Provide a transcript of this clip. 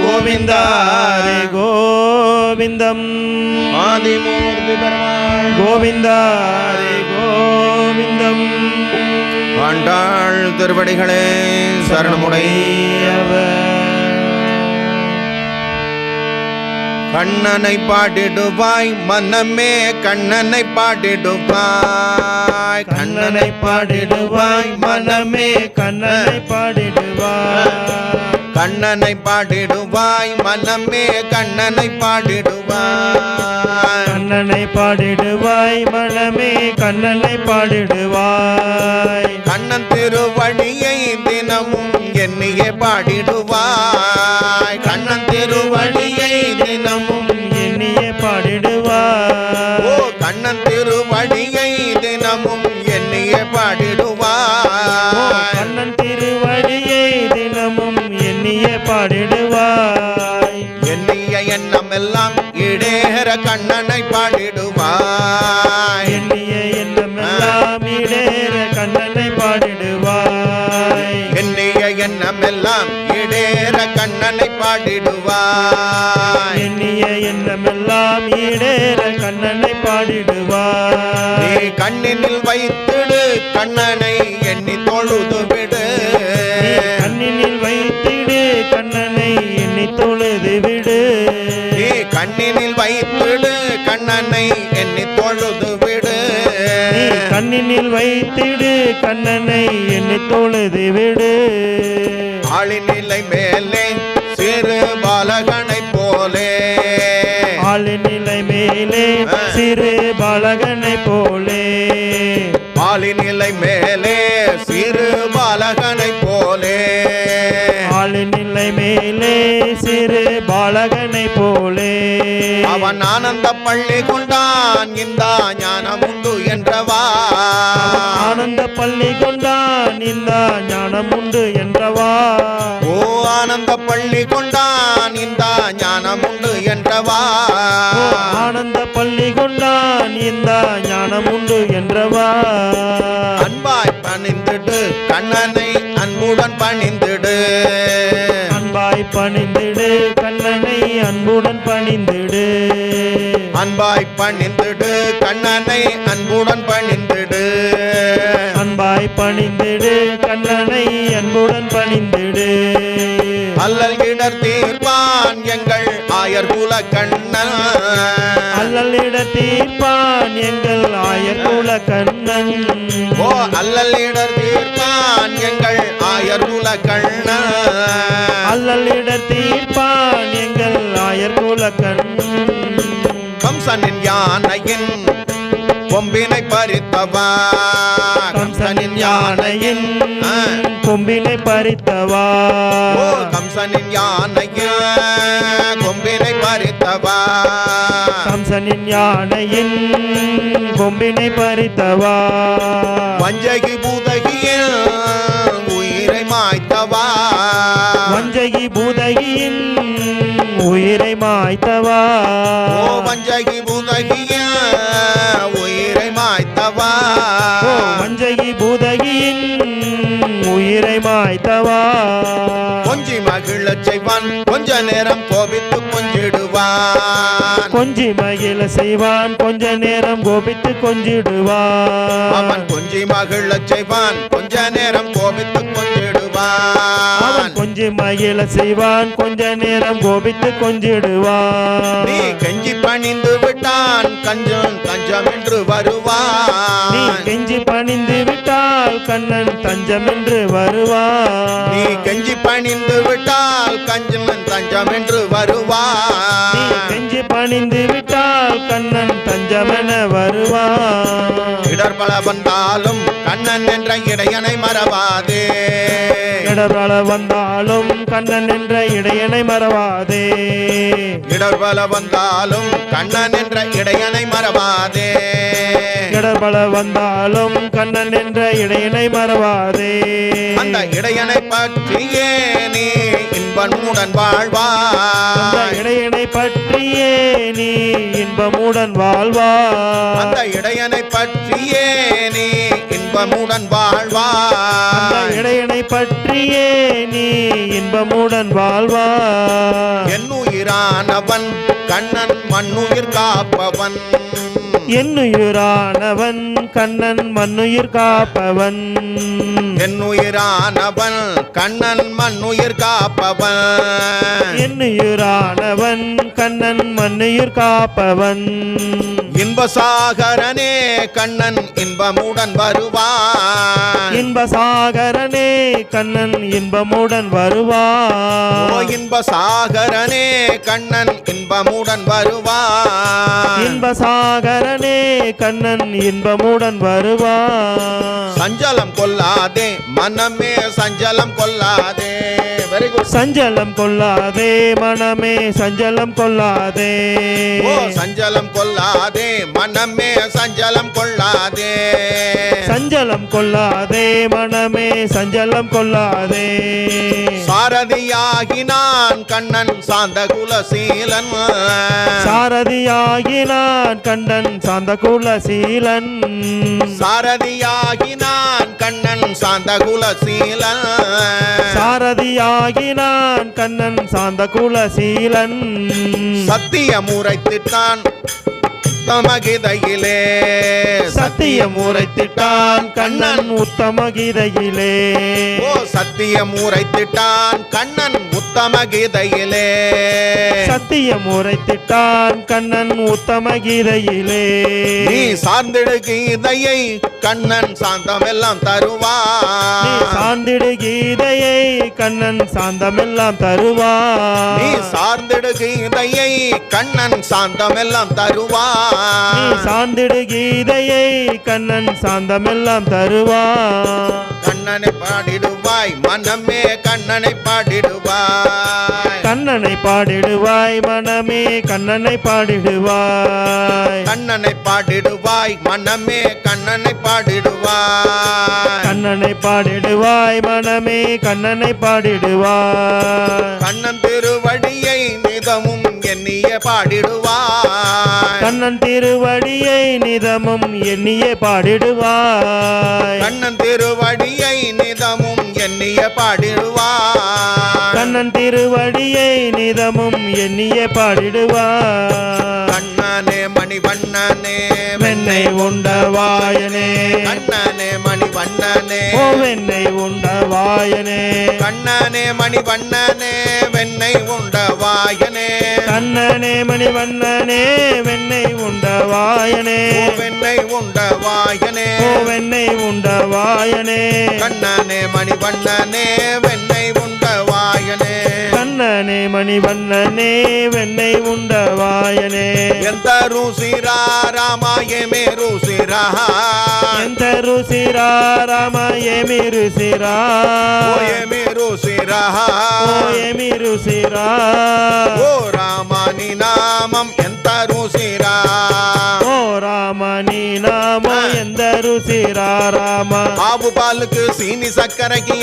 கோவிந்த ஹரே கோவிந்தம். ஆதிமூர்த்தி பெருமாள். கோவிந்த ஹரே கோவிந்தம். ஆண்டாள் திருவடிகளே சரணமுடைய கண்ணனை பாடிடுவாய் மனமே கண்ணனை பாடிடுவாய். கண்ணனை பாடிடுவாய் மனமே கண்ணனை பாடிடுவாய். கண்ணனை பாடிடுவாய் மனமே கண்ணனை பாடிடுவாய். கண்ணனை பாடிடுவாய் மனமே கண்ணனை பாடிடுவாய். கண்ணன் திருவடியை பாடிடுவாய். எண்ணிய எண்ணம் எல்லாம் இடேற கண்ணனை பாடிடுவாய். எண்ணிய எண்ணமெல்லாம் இடேற கண்ணனை பாடிடுவாய். எண்ணிய எண்ணம் எல்லாம் இடேற கண்ணனை பாடிடுவாய். எண்ணிய எண்ணமெல்லாம் ஈடேற கண்ணனை நீ பாடிடுவாய் கண்ணினில் வைத்திடு கண்ணனை எண்ணி தொழுது விடு நீ கண்ணினில் வைத்திடு கண்ணனை எண்ணி தொழுது விடு. நீ கண்ணினில் வைத்திடு கண்ணனை எண்ணி தொழுது விடு. நீ கண்ணினில் வைத்திடு கண்ணனை எண்ணி தொழுது விடு. ஆளிநிலை மேலே சிறு பாலகனை போலே அவன் ஆனந்த பள்ளி கொண்டான் இந்த ஞானம் உண்டு என்றவா? ஆனந்த பள்ளி கொண்டான் இந்த ஞானம் உண்டு என்றவா? ஓ ஆனந்த பள்ளி கொண்டான் இந்த ஞானம் உண்டு என்றவா பணிந்திடு கண்ணனை அன்புடன் பணிந்திடு. அன்பாய் பணிந்திடு கண்ணனை அன்புடன் பணிந்திடு. அல்லல் இடர் தீர்ப்பான் எங்கள் ஆயர் குல கண்ணன். அல்லலிட தீர்ப்பான் எங்கள் ஆயர்குல கண்ணன். ஓ அல்லல் இடர் தீர்ப்பான் எங்கள் ஆயர் குல கண்ணன். அல்லலிட தீர்ப்பான் எங்கள் ஆயர்குல கண்ணன். கம்சனின் யானையின் கொம்பினை பறித்தவா கம்சனின் யானையின். கொம்பினை பறித்தவா கம்சனின் யானையின் கொம்பினை பறித்தவா கம்சனின் யானையின் கொம்பினை பறித்தவா வஞ்சகி பூதகியில் உயிரை மாய்த்தவா வஞ்சகி பூதகியின் உயிரை மாய்த்தவா ஓ வஞ்சகி பூதகியில் உயிரை மாய்த்தவா? வஞ்சகி பூதகியின் உயிரை மாய்த்தவா? கொஞ்சி மகிழச் செய்வான் கொஞ்ச நேரம் கோபித்து கொஞ்சிடுவான். கொஞ்சி மகிழ செய்வான் கொஞ்ச நேரம் கோபித்து கொஞ்சிடுவான். அவன் கொஞ்சி மகிழச் செய்வான் கொஞ்ச நேரம் கோபித்து கொஞ்சிடுவான். கொஞ்சி மகிழ செய்வான். கொஞ்ச நேரம் கோபித்து கொஞ்சிடுவான். நீ கெஞ்சி பணிந்து விட்டான் கஞ்சம் கஞ்சம் என்று நீ வருவான் கெஞ்சி பணிந்து விட்டால் கண்ணன் தஞ்சம் என்று வருவான். நீ கெஞ்சி பணிந்து விட்டால் கஞ்சம் தஞ்சம் என்று நீ வருவான் கெஞ்சி பணிந்து விட்டால் கண்ணன் தஞ்சமென வருவான். இடர் பல வந்தாலும் கண்ணன் என்ற இடையனை மறவாதே. இடர்பல வந்தாலும் கண்ணன் என்ற இடையனை மறவாதே. இடர் பல வந்தாலும் கண்ணன் என்ற இடையனை மறவாதே. இடர்பல வந்தாலும் கண்ணன் என்ற இடையினை மறவாதே. அந்த இடையனை பற்றியே நீ இன்பமுடன் வாழ்வாய். இடையினை பற்றியே நீ இன்பமுடன் வாழ்வா அந்த இடையனை பற்றியே நீ இன்பமுடன் வாழ்வாய். இடையினை பற்றியே நீ இன்பமுடன் வாழ்வா என்னுயிரானவன் கண்ணன் மண்ணுயிர் காப்பவன். என்னுயிரானவன் கண்ணன் மண்ணுயிர் காப்பவன். என்னுயிரானவன் கண்ணன் மண்ணுயிர் காப்பவன். என்னுயிரானவன் கண்ணன் மண்ணுயிர் காப்பவன். இன்பசாகரனே கண்ணன் இன்பமுடன் வருவான். இன்பசாகரனே கண்ணன் இன்பமுடன் வருவான். இன்பசாகரனே கண்ணன் இன்பமுடன் வருவான். இன்பசாகரனே கண்ணன் இன்பமுடன் வருவான். சஞ்சலம் கொள்ளாதே மனமே சஞ்சலம் கொள்ளாதே. வெரி குட் சஞ்சலம் கொள்ளாதே மனமே சஞ்சலம் கொள்ளாதே. சஞ்சலம் கொள்ளாதே மனமே சஞ்சலம் கொள்ளாதே. சஞ்சலம் கொள்ளாதே மனமே சஞ்சலம் கொள்ளாதே. சாரதியாகி நான் கண்ணன் சாந்த குலசீலன். சாரதியாகினான் கண்டன் சாந்த குலசீலன். சாரதியாகி நான் கண்ணன் சாந்த குலசீலன். சாரதியாகினான் கண்ணன் சாந்த குலசீலன். சத்தியம் உரைத்திட்டான் தமகிதையிலே சத்தியம் உரைத்திட்டான் கண்ணன் உத்தம கீதையிலே ஓ சத்தியம் உரைத்திட்டான் கண்ணன் உத்தம கீதையிலே சத்தியம் உரைத்திட்டான் கண்ணன் உத்தம கீதையிலே நீ சார்ந்திடு கீதையை கண்ணன் சாந்தமெல்லாம் தருவான். சார்ந்திடு கீதையை கண்ணன் சாந்தமெல்லாம் நீ தருவான் சார்ந்திடு கீதையை கண்ணன் சாந்தமெல்லாம் நீ தருவான் சார்ந்திடு கீதையை கண்ணன் சாந்தமெல்லாம் தருவான். கண்ணனை பாடிடுவாய் மனமே கண்ணனை பாடிடுவாய். கண்ணனை பாடிடுவாய் மனமே கண்ணனை பாடிடுவாய். கண்ணனை பாடிடுவாய் மனமே கண்ணனை பாடிடுவாய். கண்ணனை பாடிடுவாய் மனமே கண்ணனை பாடிடுவாய். கண்ணன் திருவடியை நிதமும் எண்ணிய பாடிடுவாய். கண்ணன் திருவடியை நிதமும் எண்ணியே பாடிடுவாய். கண்ணன் திருவடியை நிதமும் எண்ணிய பாடிடுவாய் கண்ணன் திருவடியை நிதமும் எண்ணியே பாடிடுவாய் கண்ணனே மணிவண்ணனே வெண்ணை உண்ட வாயனே. கண்ணனே மணிவண்ணனே. ஓ வெண்ணை உண்ட வாயனே. கண்ணனே மணிவண்ணனே வெண்ணை உண்ட வாயனே. கண்ணனே மணிவண்ணனே வெண்ணை உண்ட வாயனே ஓ வெண்ணை உண்ட வாயனே ஓ வெண்ணை உண்ட வாயனே கண்ணனே மணிவண்ணனே வெண்ணை உண்ட வாயனே கண்ணனே மணிவண்ணனே வெண்ணை உண்ட வாயனே ఎంత రుసిరా రామాయమే రుసిరా ఎంత రుసిరా రామ ఏమి రుసిరా ఓయమే రుసిరా ఓ ఏమి రుసిరా ఓ రామాని నామం ఎంత రుసిరా సీరారామ బాబు పాలకు సీని సక్కరకి